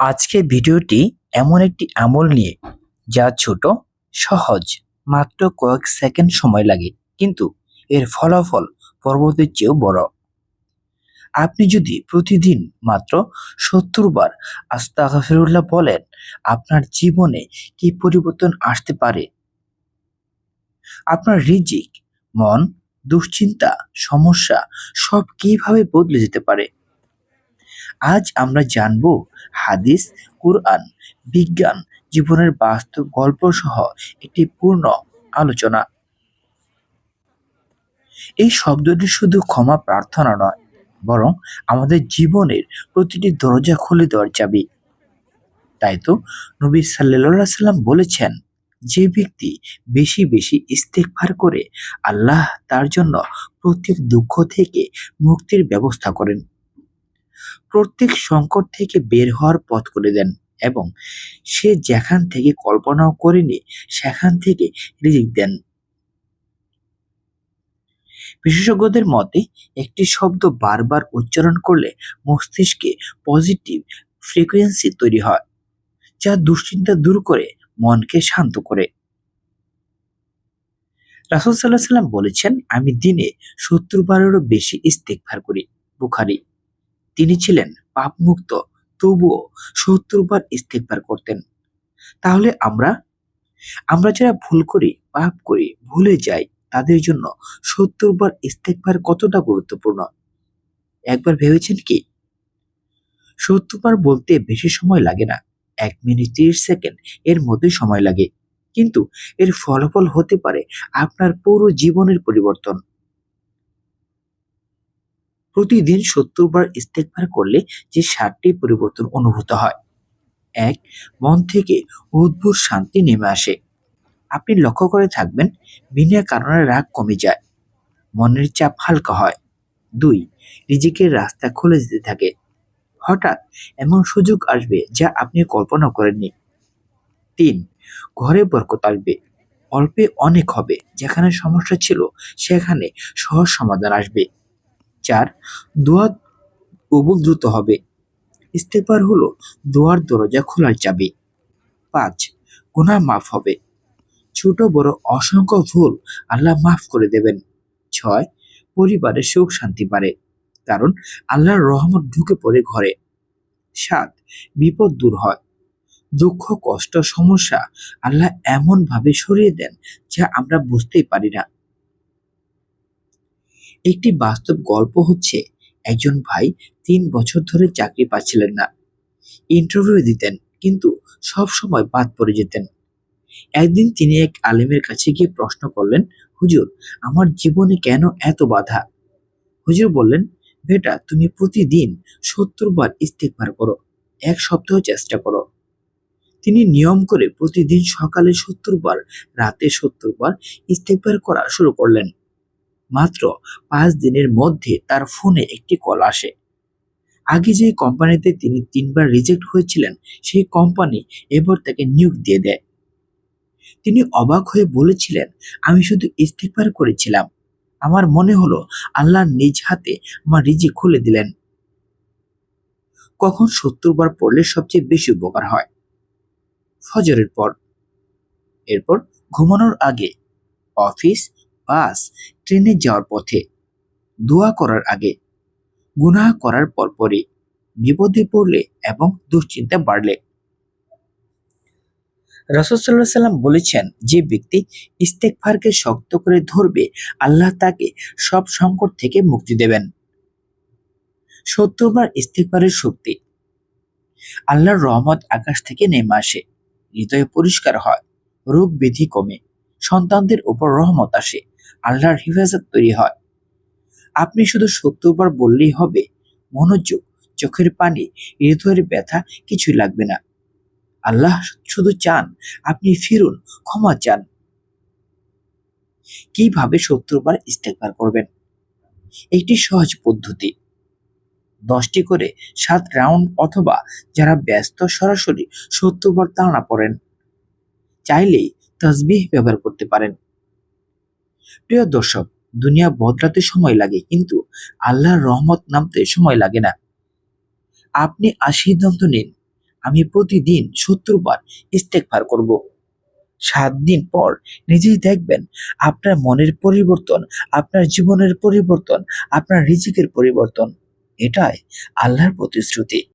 আজকে ভিডিওটি এমন একটি আমল নিয়ে, যা ছোট, সহজ, মাত্র কয়েক সেকেন্ড সময় লাগে, কিন্তু এর ফলাফল পর্বতের চেয়েও বড়। আপনি যদি প্রতিদিন মাত্র সত্তর বার আস্তাগফিরুল্লাহ বলেন, আপনার জীবনে কি পরিবর্তন আসতে পারে? আপনার রিজিক, মন, দুশ্চিন্তা, সমস্যা সব কীভাবে বদলে যেতে পারে? আজ আমরা জানব হাদিস, কুরআন, বিজ্ঞান, জীবনের বাস্তব গল্প সহ একটি পূর্ণ আলোচনা। এই শব্দটি শুধু ক্ষমা প্রার্থনা নয়, বরং আমাদের জীবনের প্রতিটি দরজা খুলে দেওয়ার চাবি। তাই তো নবী সাল্লাল্লাহু সাল্লাম বলেছেন, যে ব্যক্তি বেশি বেশি ইস্তেগফার করে আল্লাহ তার জন্য প্রত্যেক দুঃখ থেকে মুক্তির ব্যবস্থা করেন। প্রত্যেক সংকট থেকে বের হওয়ার পথ করে দেন এবং সে যেখান থেকে কল্পনাও করেনি, সেখান থেকে রিজিক দেন। বিশেষজ্ঞদের মতে, একটি শব্দ বারবার উচ্চারণ করলে মস্তিষ্কে পজিটিভ ফ্রিকোয়েন্সি তৈরি হয়, যা দুশ্চিন্তা দূর করে, মনকে শান্ত করে। রাসুল সাল্লাহ সাল্লাম বলেছেন, আমি দিনে সত্তর বারেরও বেশি ইস্তেকভার করি। বুখারি। তিনি ছিলেন পাপমুক্ত, তবুও সত্তর বার ইস্তেকবার করতেন। তাহলে আমরা? আমরা যারা ভুল করি, পাপ করি, ভুলে যাই, তাদের জন্য সত্তর বার ইস্তেকবার কতটা গুরুত্বপূর্ণ? একবার ভেবেছেন কি? সত্তর বার বলতে বেশি সময় লাগে না, এক মিনিট তিরিশ সেকেন্ড এর মধ্যে সময় লাগে। কিন্তু এর ফলাফল হতে পারে আপনার পুরো জীবনের পরিবর্তন। প্রতিদিন সত্তর বার ইস্তেকবার করলে যে ষাটটি পরিবর্তন অনুভূত হয়। এক, মন থেকে অদ্ভুত শান্তি নেমে আসে। আপনি লক্ষ্য করে থাকবেন বিনা কারণে রাগ কমে যায়, মনের চাপ হালকা হয়। দুই, নিজেকে রাস্তা খুলে যেতে থাকে। হঠাৎ এমন সুযোগ আসবে যা আপনি কল্পনা করেননি। তিন, ঘরে বরকত আসবে। অল্পে অনেক হবে, যেখানে সমস্যা ছিল, সেখানে সহজ সমাধান আসবে। দোয়া কবুল দ্রুত হবে। ইস্তেফার হলো, দোয়ার দরজা খোলার চাবি। পাঁচ, গুনাহ মাফ হবে। ছোট, বড় অসংখ্য ভুল আল্লাহ মাফ করে দেবেন। ছয়, পরিবারে সুখ শান্তি বাড়ে, কারণ আল্লাহর রহমত ঢুকে পড়ে ঘরে। সাত, বিপদ দূর হয়। দুঃখ, কষ্ট, সমস্যা আল্লাহ এমন ভাবে সরিয়ে দেন যা আমরা বুঝতেই পারি না। একটি বাস্তব গল্প হচ্ছে, একজন ভাই তিন বছর ধরে চাকরি পাচ্ছিলেন না। ইন্টারভিউ দিতেন, কিন্তু সব সময় বাদ পড়ে যেতেন। একদিন তিনি এক আলেমের কাছে গিয়ে প্রশ্ন করলেন, হুজুর, আমার জীবনে কেন এত বাধা? হুজুর বললেন, বেটা, তুমি প্রতিদিন সত্তর বার ইস্তেকবার করো, এক সপ্তাহ চেষ্টা করো। তিনি নিয়ম করে প্রতিদিন সকালে সত্তর বার, রাতে সত্তর বার ইস্তেকবার করা শুরু করলেন। মাত্র পাঁচ দিনের মধ্যে তার ফোনে একটি কল আসে। আগে যে কোম্পানিতে তিনি তিনবার রিজেক্ট হয়েছিলেন, সেই কোম্পানি এবার তাকে নিয়োগ দিয়ে দেয়। তিনি অবাক হয়ে বলেছিলেন, আমি শুধু ইস্তেকবার করেছিলাম। আমার মনে হলো আল্লাহ নিজ হাতে আমার রিজি খুলে দিলেন। কখন সত্তর বার পড়লে সবচেয়ে বেশি উপকার হয়? ফজরের পর। এরপর ঘুমানোর আগে। অফিস বাস ট্রেনে যাওয়ার পথে। দোয়া করার আগে, গুনাহ করার পরপরই বিপদে পড়লে এবং দুশ্চিন্তা বাড়লে। রসদাল্লাহ সাল্লাম বলেছেন যে ব্যক্তি ইস্তেকফারকে শক্ত করে ধরবে, আল্লাহ তাকে সব সংকট থেকে মুক্তি দেবেন। সত্তরবার ইস্তেকফারের শক্তি। আল্লাহর রহমত আকাশ থেকে নেমে আসে, হৃদয় পরিষ্কার হয়, রোগ ব্যাধি কমে, সন্তানদের উপর রহমত আসে। আল্লাহর হিফাজত তৈরি হয়। আপনি শুধু সত্যবার বললেই হবে, মনোযোগ, চোখের পানি, হৃদয়ের ব্যথা কিছুই লাগবে না। আল্লাহ শুধু চান আপনি ফিরুন, ক্ষমা চান। কীভাবে সত্তরবার ইস্তেকবার করবেন? একটি সহজ পদ্ধতি। দশটি করে সাত রাউন্ড অথবা যারা ব্যস্ত সরাসরি সত্তরবার টানা পড়েন। চাইলেই তসবিহ ব্যবহার করতে পারেন। প্রিয় দর্শক, দুনিয়া বদলাতে সময় লাগে, কিন্তু আল্লাহর রহমত নামতে সময় লাগে না। আপনি আর সিদ্ধান্ত নিন, আমি প্রতিদিন সত্তর বার ইস্তেকবার করব। সাত দিন পর নিজেই দেখবেন আপনার মনের পরিবর্তন, আপনার জীবনের পরিবর্তন, আপনার রিজিকের পরিবর্তন, এটাই আল্লাহর প্রতিশ্রুতি।